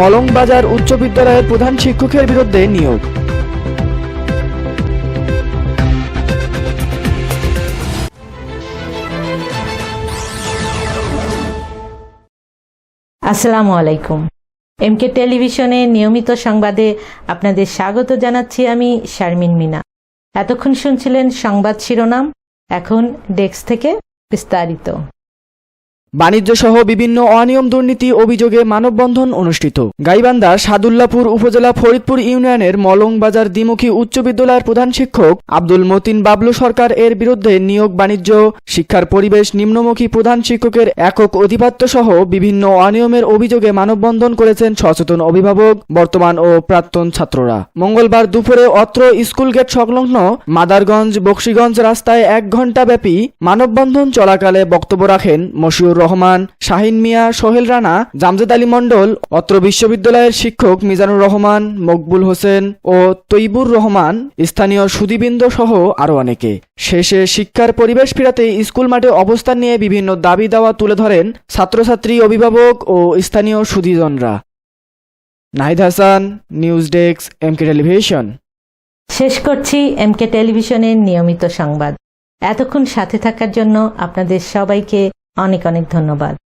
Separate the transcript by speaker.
Speaker 1: মলংবাজার উচ্চ বিদ্যালয়ের প্রধান শিক্ষকের বিরুদ্ধে নিয়োগ।
Speaker 2: আসসালামু আলাইকুম। এমকে টেলিভিশনে নিয়মিত সংবাদে আপনাদের স্বাগত জানাচ্ছি আমি শারমিন মিনা। এতক্ষণ শুনছিলেন সংবাদ শিরোনাম, এখন ডেস্ক থেকে বিস্তারিত।
Speaker 1: বাণিজ্য সহ বিভিন্ন অনিয়ম দুর্নীতি অভিযোগে মানববন্ধন অনুষ্ঠিত। গাইবান্ধা সাদুল্লাপুর উপজেলা ফরিদপুর ইউনিয়নের মলংবাজার দ্বিমুখী উচ্চ বিদ্যালয়ের প্রধান শিক্ষক আব্দুল মতিন বাবলু সরকার এর বিরুদ্ধে নিয়োগ বাণিজ্য, শিক্ষার পরিবেশ নিম্নমুখী প্রধান শিক্ষকের একক অধিপত্য সহ বিভিন্ন অনিয়মের অভিযোগে মানববন্ধন করেছেন সচেতন অভিভাবক, বর্তমান ও প্রাক্তন ছাত্ররা। মঙ্গলবার দুপুরে অত্র স্কুল গেট সংলগ্ন মাদারগঞ্জ বক্সিগঞ্জ রাস্তায় এক ঘণ্টা ব্যাপী মানববন্ধন চলাকালে বক্তব্য রাখেন মশিউর রহমান, শাহিন মিয়া, সোহেল রানা, জামজেদ আলী মণ্ডল, অত্র বিশ্ববিদ্যালয়ের শিক্ষক মিজানুর রহমান, মকবুল হোসেন ও তৈবুর রহমান, স্থানীয় সুদীবৃন্দ সহ আরও অনেকে। শেষে শিক্ষার পরিবেশ ফিরাতে স্কুল মাঠে অবস্থান নিয়ে বিভিন্ন দাবি দাওয়া তুলে ধরেন ছাত্রছাত্রী অভিভাবক ও স্থানীয় সুদীজনরা। Nahid Hasan, news desk, MK television.
Speaker 2: শেষ করছি এমকে টেলিভিশনের নিয়মিত সংবাদ। এতক্ষণ সাথে থাকার জন্য আপনাদের সবাইকে অনেক অনেক ধন্যবাদ।